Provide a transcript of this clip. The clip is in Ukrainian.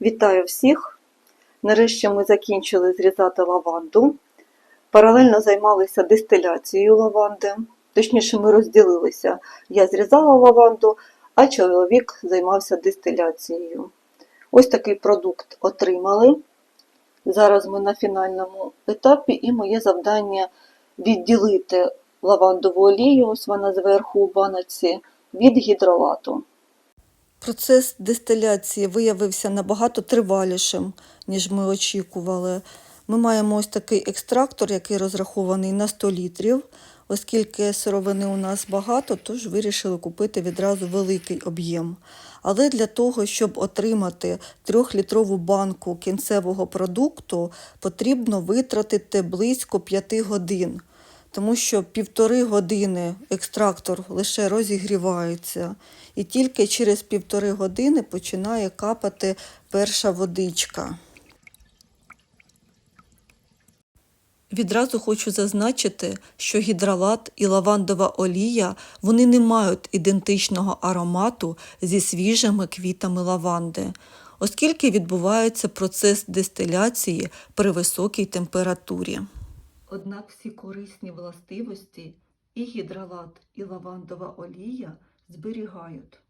Вітаю всіх! Нарешті ми закінчили зрізати лаванду. Паралельно займалися дистиляцією лаванди. Точніше, ми розділилися. Я зрізала лаванду, а чоловік займався дистиляцією. Ось такий продукт отримали. Зараз ми на фінальному етапі, і моє завдання відділити лавандову олію, ось вона зверху у баночці, від гідролату. Процес дистиляції виявився набагато тривалішим, ніж ми очікували. Ми маємо ось такий екстрактор, який розрахований на 100 літрів. Оскільки сировини у нас багато, тож вирішили купити відразу великий об'єм. Але для того, щоб отримати 3-літрову банку кінцевого продукту, потрібно витратити близько 5 годин тому що півтори години екстрактор лише розігрівається, і тільки через півтори години починає капати перша водичка. Відразу хочу зазначити, що гідролат і лавандова олія вони не мають ідентичного аромату зі свіжими квітами лаванди, оскільки відбувається процес дистиляції при високій температурі. Однак всі корисні властивості і гідролат, і лавандова олія зберігають.